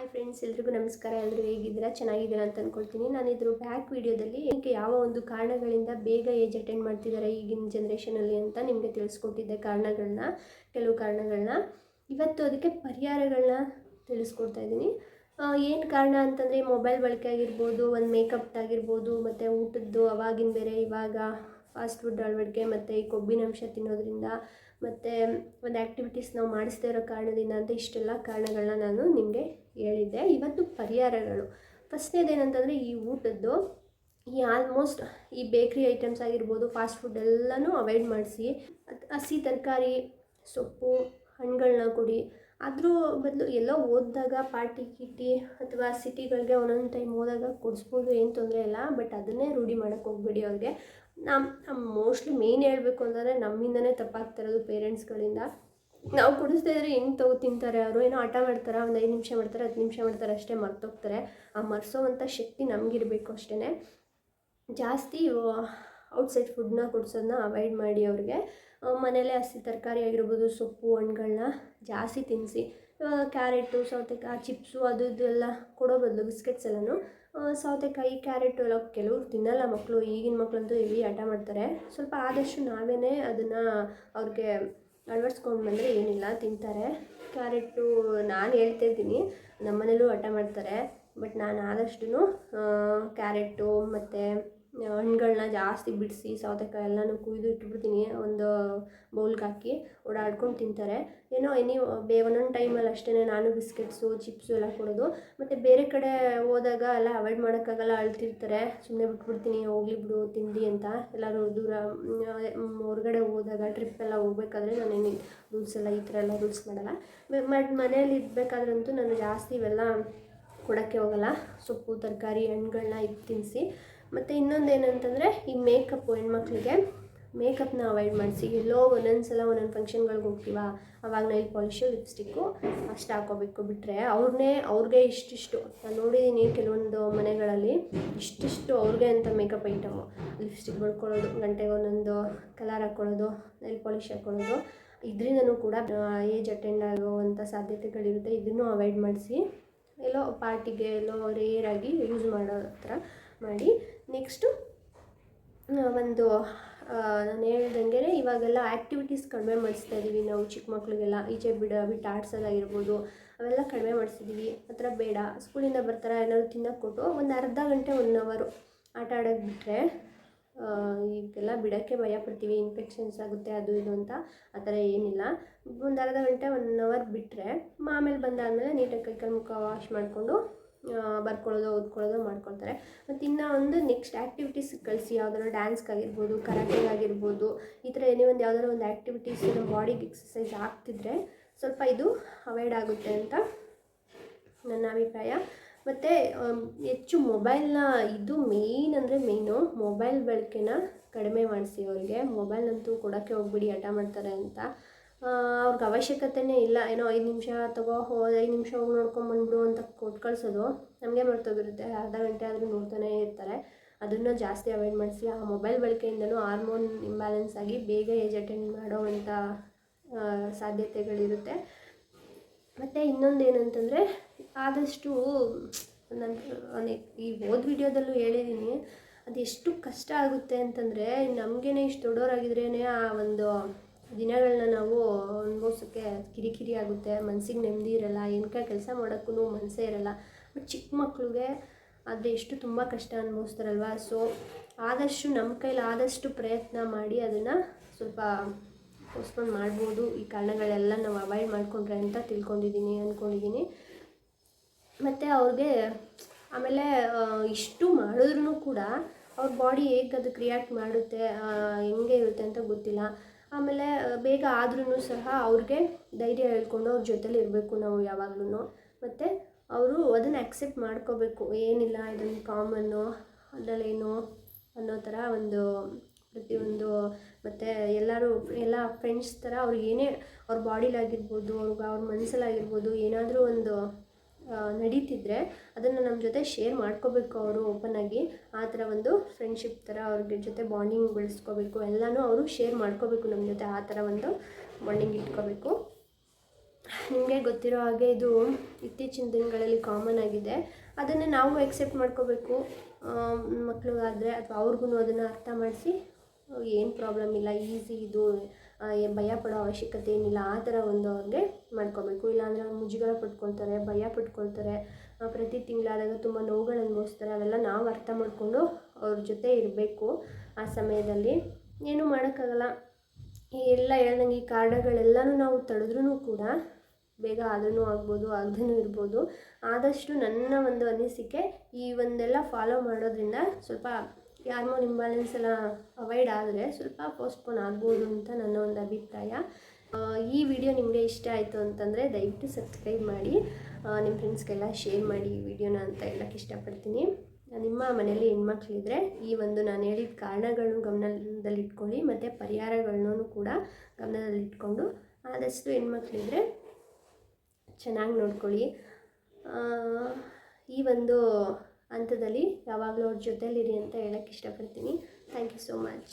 Hi friends ಎಲ್ರಿಗೂ ನಮಸ್ಕಾರ. ಎಲ್ಲರೂ ಹೇಗಿದ್ದೀರಾ? ಚೆನ್ನಾಗಿದ್ದೀರಾ ಅಂತ ಅಂದ್ಕೊಳ್ತೀನಿ ನಾನು ಇದ್ರ ಬ್ಯಾಕ್ ವೀಡಿಯೋದಲ್ಲಿ ಏಕೆ ಯಾವ ಒಂದು ಕಾರಣಗಳಿಂದ ಬೇಗ ಏಜ್ ಅಟೆಂಡ್ ಮಾಡ್ತಿದ್ದಾರೆ ಈಗಿನ ಜನ್ರೇಷನಲ್ಲಿ ಅಂತ ನಿಮಗೆ ತಿಳಿಸ್ಕೊಟ್ಟಿದ್ದೆ ಕಾರಣಗಳನ್ನ ಕೆಲವು ಕಾರಣಗಳನ್ನ ಇವತ್ತು ಅದಕ್ಕೆ ಪರಿಹಾರಗಳನ್ನ ತಿಳಿಸ್ಕೊಡ್ತಾ ಇದ್ದೀನಿ. ಏನು ಕಾರಣ ಅಂತಂದರೆ ಮೊಬೈಲ್ ಬಳಕೆ ಆಗಿರ್ಬೋದು, ಒಂದು ಮೇಕಪ್ ಆಗಿರ್ಬೋದು ಮತ್ತು ಊಟದ್ದು ಅವಾಗಿನ ಬೇರೆ, ಇವಾಗ ಫಾಸ್ಟ್ ಫುಡ್ ಅಳವಡಿಕೆ ಮತ್ತು ಈ ಕೊಬ್ಬಿನಂಶ ತಿನ್ನೋದ್ರಿಂದ ಮತ್ತು ಒಂದು ಆ್ಯಕ್ಟಿವಿಟೀಸ್ ನಾವು ಮಾಡಿಸ್ದೇ ಇರೋ ಕಾರಣದಿಂದ ಅಂತ ಇಷ್ಟೆಲ್ಲ ಕಾರಣಗಳನ್ನ ನಾನು ನಿಮಗೆ ಹೇಳಿದ್ದೆ. ಇವತ್ತು ಪರಿಹಾರಗಳು. ಫಸ್ಟ್ನೇದೇನಂತಂದರೆ ಈ ಊಟದ್ದು ಈ ಆಲ್ಮೋಸ್ಟ್ ಈ ಬೇಕ್ರಿ ಐಟಮ್ಸ್ ಆಗಿರ್ಬೋದು ಫಾಸ್ಟ್ ಫುಡ್ ಎಲ್ಲನೂ ಅವಾಯ್ಡ್ ಮಾಡಿಸಿ. ಹಸಿ ತರಕಾರಿ, ಸೊಪ್ಪು ಹಣ್ಣುಗಳನ್ನ ಕೊಡಿ ಅದ್ರ ಬದಲು ಎಲ್ಲೋ ಓದಿದಾಗ ಪಾರ್ಟಿ ಕಿಟಿ ಅಥವಾ ಸಿಟಿಗಳಿಗೆ ಒಂದೊಂದು ಟೈಮ್ ಹೋದಾಗ ಕೊಡಿಸ್ಬೋದು, ಏನು ತೊಂದರೆ ಇಲ್ಲ. ಬಟ್ ಅದನ್ನೇ ರೂಢಿ ಮಾಡೋಕ್ಕೆ ಹೋಗ್ಬೇಡಿ ಅವ್ರಿಗೆ. ನಮ್ಮ ಮೋಸ್ಟ್ಲಿ ಮೇಯ್ನ್ ಹೇಳಬೇಕು ಅಂತಂದರೆ ನಮ್ಮಿಂದನೇ ತಪ್ಪಾಗ್ತಿರೋದು ಪೇರೆಂಟ್ಸ್ಗಳಿಂದ ನಾವು ಕುಡಿಸ್ತಾ ಇದ್ರೆ ಹೆಂಗೆ ತಗೋ ತಿಂತಾರೆ ಅವರು? ಏನೋ ಆಟ ಮಾಡ್ತಾರೆ, ಒಂದು ಐದು ನಿಮಿಷ ಮಾಡ್ತಾರೆ, ಹತ್ತು ನಿಮಿಷ ಮಾಡ್ತಾರೆ, ಅಷ್ಟೇ ಮರ್ತೋಗ್ತಾರೆ. ಆ ಮರೆಸೋವಂಥ ಶಕ್ತಿ ನಮಗಿರಬೇಕು ಅಷ್ಟೇ ಜಾಸ್ತಿ ಔಟ್ಸೈಡ್ ಫುಡ್ನ ಕೊಡ್ಸೋದನ್ನ ಅವಾಯ್ಡ್ ಮಾಡಿ ಅವ್ರಿಗೆ. ಮನೇಲೇ ಹಸಿ ತರಕಾರಿ ಆಗಿರ್ಬೋದು, ಸೊಪ್ಪು ಹಣ್ಣುಗಳನ್ನ ಜಾಸ್ತಿ ತಿನ್ನಿಸಿ ಕ್ಯಾರೆಟು, ಸೌತೆಕಾಯಿ, ಚಿಪ್ಸು ಅದು ಇದು ಎಲ್ಲ ಕೊಡೋ ಬದಲು ಬಿಸ್ಕೆಟ್ಸ್ ಎಲ್ಲನೂ ಸೌತೆಕಾಯಿ, ಕ್ಯಾರೆಟು ಎಲ್ಲ ಕೆಲವ್ರು ತಿನ್ನಲ್ಲ ಮಕ್ಕಳು ಈಗಿನ ಮಕ್ಕಳಂತೂ ಹೆವಿ ಆಟ ಮಾಡ್ತಾರೆ. ಸ್ವಲ್ಪ ಆದಷ್ಟು ನಾವೇ ಅದನ್ನು ಅವ್ರಿಗೆ ಅಳವಡಿಸ್ಕೊಂಡು ಬಂದರೆ ಏನಿಲ್ಲ, ತಿಂತಾರೆ. ಕ್ಯಾರೆಟು ನಾನು ಹೇಳ್ತಾ ಇದ್ದೀನಿ, ನಮ್ಮನೇಲೂ ಆಟ ಮಾಡ್ತಾರೆ. ಬಟ್ ನಾನು ಆದಷ್ಟು ಕ್ಯಾರೆಟು ಮತ್ತು ಹಣ್ಗಳನ್ನ ಜಾಸ್ತಿ ಬಿಡಿಸಿ ಸೌತೆಕಾಯಿ ಎಲ್ಲನೂ ಕುಯ್ದು ಇಟ್ಬಿಡ್ತೀನಿ, ಒಂದು ಬೌಲ್ಗೆ ಹಾಕಿ ಓಡಾಡ್ಕೊಂಡು ತಿಂತಾರೆ. ಏನೋ, ಎನಿ, ಬೇ, ಒಂದೊಂದು ಟೈಮಲ್ಲಿ ಅಷ್ಟೇ ನಾನು ಬಿಸ್ಕೆಟ್ಸು, ಚಿಪ್ಸು ಎಲ್ಲ ಕೊಡೋದು. ಮತ್ತು ಬೇರೆ ಕಡೆ ಹೋದಾಗ ಎಲ್ಲ ಅವಾಯ್ಡ್ ಮಾಡೋಕ್ಕಾಗಲ್ಲ, ಅಳ್ತಿರ್ತಾರೆ. ಸುಮ್ಮನೆ ಬಿಟ್ಬಿಡ್ತೀನಿ, ಹೋಗ್ಲಿ ಬಿಡು, ತಿಂಡಿ ಅಂತ. ಎಲ್ಲರೂ ದೂರ ಹೊರಗಡೆ ಹೋದಾಗ ಟ್ರಿಪ್ ಎಲ್ಲ ಹೋಗ್ಬೇಕಾದ್ರೆ ನಾನೇನು ರೂಲ್ಸ್ ಎಲ್ಲ ಈ ಥರ ಎಲ್ಲ ರೂಲ್ಸ್ ಮಾಡಲ್ಲ. ಬಟ್ ಮನೇಲಿ ಇರಬೇಕಾದ್ರಂತೂ ನಾನು ಜಾಸ್ತಿ ಇವೆಲ್ಲ ಕೊಡೋಕ್ಕೆ ಹೋಗಲ್ಲ. ಸೊಪ್ಪು, ತರಕಾರಿ ಹಣ್ಣುಗಳನ್ನ ಇದು ತಿನ್ನಿಸಿ ಮತ್ತು ಇನ್ನೊಂದು ಏನಂತಂದರೆ ಈ ಮೇಕಪ್ಪು ಹೆಣ್ಮಕ್ಳಿಗೆ. ಮೇಕಪ್ನ ಅವಾಯ್ಡ್ ಮಾಡಿಸಿ ಎಲ್ಲೋ ಒಂದೊಂದು ಸಲ ಒಂದೊಂದು ಫಂಕ್ಷನ್ಗಳಿಗೆ ಹೋಗ್ತೀವ? ಅವಾಗ ನೈಲ್ ಪಾಲಿಶು ಲಿಪ್ಸ್ಟಿಕ್ಕು ಅಷ್ಟು ಹಾಕೋಬೇಕು ಬಿಟ್ಟರೆ ಅವ್ರನ್ನೇ ಅವ್ರಿಗೆ ಇಷ್ಟಿಷ್ಟು, ನಾನು ನೋಡಿದ್ದೀನಿ ಕೆಲವೊಂದು ಮನೆಗಳಲ್ಲಿ ಇಷ್ಟಿಷ್ಟು ಅವ್ರಿಗೆ ಅಂತ ಮೇಕಪ್ ಐಟಮು ಲಿಪ್ಸ್ಟಿಕ್ ಬಳ್ಕೊಳ್ಳೋದು ಗಂಟೆಗೆ ಒಂದೊಂದು ಕಲರ್ ಹಾಕ್ಕೊಳ್ಳೋದು ನೈಲ್ ಪಾಲಿಶ್ ಹಾಕ್ಕೊಳ್ಳೋದು ಇದರಿಂದನೂ ಕೂಡ ಏಜ್ ಅಟೆಂಡ್ ಆಗುವಂಥ ಸಾಧ್ಯತೆಗಳಿರುತ್ತೆ ಇದನ್ನು ಅವಾಯ್ಡ್ ಮಾಡಿಸಿ. ಎಲ್ಲೋ ಪಾರ್ಟಿಗೆ ಎಲ್ಲೋ ರೇರಾಗಿ ಯೂಸ್ ಮಾಡೋ ಥರ. ಮಾಡಿ ನೆಕ್ಸ್ಟು ಒಂದು ನಾನು ಹೇಳ್ದಂಗೆ ಇವಾಗೆಲ್ಲ ಆ್ಯಕ್ಟಿವಿಟೀಸ್ ಕಡಿಮೆ ಮಾಡಿಸ್ತಾ ಇದ್ದೀವಿ ನಾವು ಚಿಕ್ಕ ಮಕ್ಳಿಗೆಲ್ಲ ಈಚೆ ಬಿಡ, ಬಿಟ್ಟು ಆಡ್ಸೋದಾಗಿರ್ಬೋದು ಅವೆಲ್ಲ ಕಡಿಮೆ ಮಾಡಿಸಿದ್ದೀವಿ ಆ ಥರ ಬೇಡ ಸ್ಕೂಲಿಂದ ಬರ್ತಾರೆ ಏನಾದ್ರು ತಿನ್ನೋಕೆ ಕೊಟ್ಟು ಒಂದು ಅರ್ಧ ಗಂಟೆ ಒನ್ ಅವರು ಆಟ ಆಡೋಕ್ಕೆ ಬಿಟ್ಟರೆ ಈಗೆಲ್ಲ ಬಿಡೋಕ್ಕೆ ಭಯ ಪಡ್ತೀವಿ. ಇನ್ಫೆಕ್ಷನ್ಸ್ ಆಗುತ್ತೆ, ಅದು ಇದು ಅಂತ ಆ ಥರ ಏನಿಲ್ಲ. ಒಂದು ಅರ್ಧ ಗಂಟೆ ಒನ್ ಅವರ್ ಬಿಟ್ಟರೆ ಆಮೇಲೆ ಬಂದಾದಮೇಲೆ ನೀಟಾಗಿ ಕೈಕಾಲು ಮುಖ ವಾಶ್ ಮಾಡಿಕೊಂಡು ಬರ್ಕೊಳ್ಳೋದು, ಓದ್ಕೊಳ್ಳೋದು ಮಾಡ್ಕೊಳ್ತಾರೆ. ಮತ್ತು ಇನ್ನು ಒಂದು ನೆಕ್ಸ್ಟ್ ಆ್ಯಕ್ಟಿವಿಟೀಸ್ ಕಳಿಸಿ, ಯಾವ್ದಾದ್ರು ಡ್ಯಾನ್ಸ್ಗಾಗಿರ್ಬೋದು ಕರಾಟೆಗಾಗಿರ್ಬೋದು ಈ ಥರ ಏನೇ ಒಂದು ಯಾವ್ದಾರು ಒಂದು ಆ್ಯಕ್ಟಿವಿಟೀಸ್ ನಮ್ಮ ಬಾಡಿಗೆ ಎಕ್ಸಸೈಸ್ ಆಗ್ತಿದ್ರೆ ಸ್ವಲ್ಪ ಇದು ಅವಾಯ್ಡ್ ಆಗುತ್ತೆ ಅಂತ ನನ್ನ ಅಭಿಪ್ರಾಯ. ಮತ್ತು ಹೆಚ್ಚು ಮೊಬೈಲ್ನ ಇದು ಮೇಯ್ನ್ ಅಂದರೆ ಮೇಯ್ನು ಮೊಬೈಲ್ ಬಳಕೆನ ಕಡಿಮೆ ಮಾಡಿಸಿ ಅವರಿಗೆ. ಮೊಬೈಲ್ನಂತೂ ಕೊಡೋಕ್ಕೆ ಹೋಗ್ಬಿಡಿ, ಹಠ ಮಾಡ್ತಾರೆ ಅಂತ. ಅವ್ರಿಗೆ ಅವಶ್ಯಕತೆಯೇ ಇಲ್ಲ. ಏನೋ ಐದು ನಿಮಿಷ ತಗೋ ಹೋದ ಐದು ನಿಮಿಷ ಹೋಗಿ ನೋಡ್ಕೊಂಬಂದ್ಬಿಡು ಅಂತ ಕೊಟ್ಟು ಕಳಿಸೋದು. ನಮಗೆ ಮರ್ತೋಗಿರುತ್ತೆ. ಅರ್ಧ ಗಂಟೆ ಆದರೂ ನೋಡ್ತಾನೇ ಇರ್ತಾರೆ. ಅದನ್ನು ಜಾಸ್ತಿ ಅವಾಯ್ಡ್ ಮಾಡಿಸಿ, ಆ ಮೊಬೈಲ್ ಬಳಕೆಯಿಂದನೂ ಹಾರ್ಮೋನ್ ಇಂಬ್ಯಾಲೆನ್ಸ್ ಆಗಿ ಬೇಗ ಏಜ್ ಅಟೆಂಡ್ ಮಾಡೋವಂಥ ಸಾಧ್ಯತೆಗಳಿರುತ್ತೆ. ಮತ್ತು ಇನ್ನೊಂದು ಏನಂತಂದರೆ, ಆದಷ್ಟು ನನ್ನ ಈ ಓದ್ ವಿಡಿಯೋದಲ್ಲೂ ಹೇಳಿದ್ದೀನಿ ಅದೆಷ್ಟು ಕಷ್ಟ ಆಗುತ್ತೆ ಅಂತಂದರೆ, ನಮಗೇನೆ ಇಷ್ಟು ದೊಡ್ಡವರಾಗಿದ್ರೇ ಆ ಒಂದು ದಿನಗಳನ್ನ ನಾವು ಅನುಭವ್ಸೋಕ್ಕೆ ಕಿರಿಕಿರಿ ಆಗುತ್ತೆ, ಮನ್ಸಿಗೆ ನೆಮ್ಮದಿ ಇರಲ್ಲ ಏನಕ್ಕೆ ಕೆಲಸ ಮಾಡೋಕ್ಕೂ ಮನಸ್ಸೇ ಇರಲ್ಲ. ಬಟ್ ಚಿಕ್ಕ ಮಕ್ಕಳಿಗೆ ಆದರೆ ಎಷ್ಟು ತುಂಬ ಕಷ್ಟ ಅನುಭವಿಸ್ತಾರಲ್ವ? ಸೊ ಆದಷ್ಟು ನಮ್ಮ ಕೈಲಿ ಆದಷ್ಟು ಪ್ರಯತ್ನ ಮಾಡಿ ಅದನ್ನು ಸ್ವಲ್ಪ ಪೋಸ್ಟ್ಪೋನ್ ಮಾಡ್ಬೋದು. ಈ ಕಾರಣಗಳೆಲ್ಲ ನಾವು ಅವಾಯ್ಡ್ ಮಾಡಿಕೊಂಡ್ರೆ ಅಂತ ತಿಳ್ಕೊಂಡಿದ್ದೀನಿ ಅಂದ್ಕೊಂಡಿದ್ದೀನಿ ಮತ್ತು ಅವ್ರಿಗೆ ಆಮೇಲೆ ಇಷ್ಟು ಮಾಡಿದ್ರೂ ಕೂಡ ಅವ್ರ ಬಾಡಿ ಹೇಗೆ ಅದಕ್ಕೆ ರಿಯಾಕ್ಟ್ ಮಾಡುತ್ತೆ ಹೆಂಗೆ ಇರುತ್ತೆ ಅಂತ ಗೊತ್ತಿಲ್ಲ. ಆಮೇಲೆ ಬೇಗ ಆದ್ರೂ ಸಹ ಅವ್ರಿಗೆ ಧೈರ್ಯ ಹೇಳ್ಕೊಂಡು ಅವ್ರ ಜೊತೇಲಿ ಇರಬೇಕು ನಾವು ಯಾವಾಗ್ಲೂ ಮತ್ತು ಅವರು ಅದನ್ನು ಆಕ್ಸೆಪ್ಟ್ ಮಾಡ್ಕೋಬೇಕು. ಏನಿಲ್ಲ, ಇದೊಂದು ಕಾಮನ್ನು ಅದರಲ್ಲೇನು ಅನ್ನೋ ಥರ ಒಂದು ಪ್ರತಿಯೊಂದು, ಮತ್ತು ಎಲ್ಲರೂ, ಎಲ್ಲ ಫ್ರೆಂಡ್ಸ್ ಥರ ಅವ್ರಿಗೆ ಏನೇ, ಅವ್ರ ಬಾಡಿಲಾಗಿರ್ಬೋದು ಅವ್ರಿಗೆ ಅವ್ರ ಮನಸ್ಸಲ್ಲಾಗಿರ್ಬೋದು ಏನಾದರೂ ಒಂದು ನಡೀತಿದ್ರೆ ಅದನ್ನು ನಮ್ಮ ಜೊತೆ ಶೇರ್ ಮಾಡ್ಕೋಬೇಕು ಅವರು ಓಪನಾಗಿ ಆ ಥರ ಒಂದು ಫ್ರೆಂಡ್ಶಿಪ್ ಥರ ಅವ್ರಿಗೆ ಜೊತೆ ಬಾಂಡಿಂಗ್ ಬೆಳೆಸ್ಕೋಬೇಕು. ಎಲ್ಲನೂ ಅವರು ಶೇರ್ ಮಾಡ್ಕೋಬೇಕು ನಮ್ಮ ಜೊತೆ ಆ ಥರ ಒಂದು ಬಾಂಡಿಂಗ್ ಇಟ್ಕೋಬೇಕು. ನಿಮಗೆ ಗೊತ್ತಿರೋ ಹಾಗೆ ಇದು ಇತ್ತೀಚಿನ ದಿನಗಳಲ್ಲಿ ಕಾಮನ್ ಆಗಿದೆ. ಅದನ್ನು ನಾವು ಎಕ್ಸೆಪ್ಟ್ ಮಾಡ್ಕೋಬೇಕು. ಮಕ್ಕಳಿಗಾದರೆ ಅಥವಾ ಅವ್ರಿಗೂ ಅದನ್ನು ಅರ್ಥ ಮಾಡಿಸಿ, ಏನು ಪ್ರಾಬ್ಲಮ್ ಇಲ್ಲ ಈಸಿ ಇದು ಭಯ ಪಡೋ ಅವಶ್ಯಕತೆ ಏನಿಲ್ಲ, ಆ ಥರ ಒಂದು ಅವ್ರಿಗೆ ಮಾಡ್ಕೋಬೇಕು. ಇಲ್ಲಾಂದರೆ ಅವ್ರು ಮುಜುಗರ ಪಟ್ಕೊಳ್ತಾರೆ, ಭಯ ಪಟ್ಕೊಳ್ತಾರೆ. ಪ್ರತಿ ತಿಂಗಳಾದಾಗ ತುಂಬ ನೋವುಗಳು ಅನುಭವಿಸ್ತಾರೆ. ಅವೆಲ್ಲ ನಾವು ಅರ್ಥ ಮಾಡಿಕೊಂಡು ಅವ್ರ ಜೊತೆ ಇರಬೇಕು ಆ ಸಮಯದಲ್ಲಿ. ಏನೂ ಮಾಡೋಕ್ಕಾಗಲ್ಲ. ಎಲ್ಲ ಹೇಳ್ದಂಗೆ ಈ ಕಾರಣಗಳೆಲ್ಲನೂ ನಾವು ತಡೆದ್ರೂ ಕೂಡ ಬೇಗ ಆದ್ರೂ ಆಗ್ಬೋದು ಆಗದೇ ಇರ್ಬೋದು. ಆದಷ್ಟು ನನ್ನ ಒಂದು ಅನಿಸಿಕೆ ಈ ಒಂದೆಲ್ಲ ಫಾಲೋ ಮಾಡೋದ್ರಿಂದ ಸ್ವಲ್ಪ ಹಾರ್ಮೋನ್ ಇಂಬ್ಯಾಲೆನ್ಸ್ ಎಲ್ಲ ಅವಾಯ್ಡ್ ಆದರೆ ಸ್ವಲ್ಪ ಪೋಸ್ಟ್ಪೋನ್ ಆಗ್ಬೋದು ಅಂತ ನನ್ನ ಒಂದು ಅಭಿಪ್ರಾಯ. ಈ ವಿಡಿಯೋ ನಿಮಗೆ ಇಷ್ಟ ಆಯಿತು ಅಂತಂದರೆ ದಯವಿಟ್ಟು ಸಬ್ಸ್ಕ್ರೈಬ್ ಮಾಡಿ. ನಿಮ್ಮ ಫ್ರೆಂಡ್ಸ್ಗೆಲ್ಲ ಶೇರ್ ಮಾಡಿ ಈ ವಿಡಿಯೋನ ಅಂತ ಹೇಳಕ್ಕೆ ಇಷ್ಟಪಡ್ತೀನಿ. ನಿಮ್ಮ ಮನೆಯಲ್ಲಿ ಹೆಣ್ಮಕ್ಳಿದ್ರೆ ಈ ಒಂದು ನಾನು ಹೇಳಿದ ಕಾರಣಗಳನ್ನು ಗಮನದಲ್ಲಿಟ್ಕೊಳ್ಳಿ ಮತ್ತು ಪರಿಹಾರಗಳನ್ನೂ ಕೂಡ ಗಮನದಲ್ಲಿಟ್ಕೊಂಡು ಆದಷ್ಟು ಹೆಣ್ಮಕ್ಳಿದ್ರೆ ಚೆನ್ನಾಗಿ ನೋಡ್ಕೊಳ್ಳಿ. ಈ ಒಂದು ಹಂತದಲ್ಲಿ ಯಾವಾಗಲೂ ಅವ್ರ ಜೊತೆಯಲ್ಲಿರಿ ಅಂತ ಹೇಳಕ್ಕೆ ಇಷ್ಟಪಡ್ತೀನಿ. Thank you so much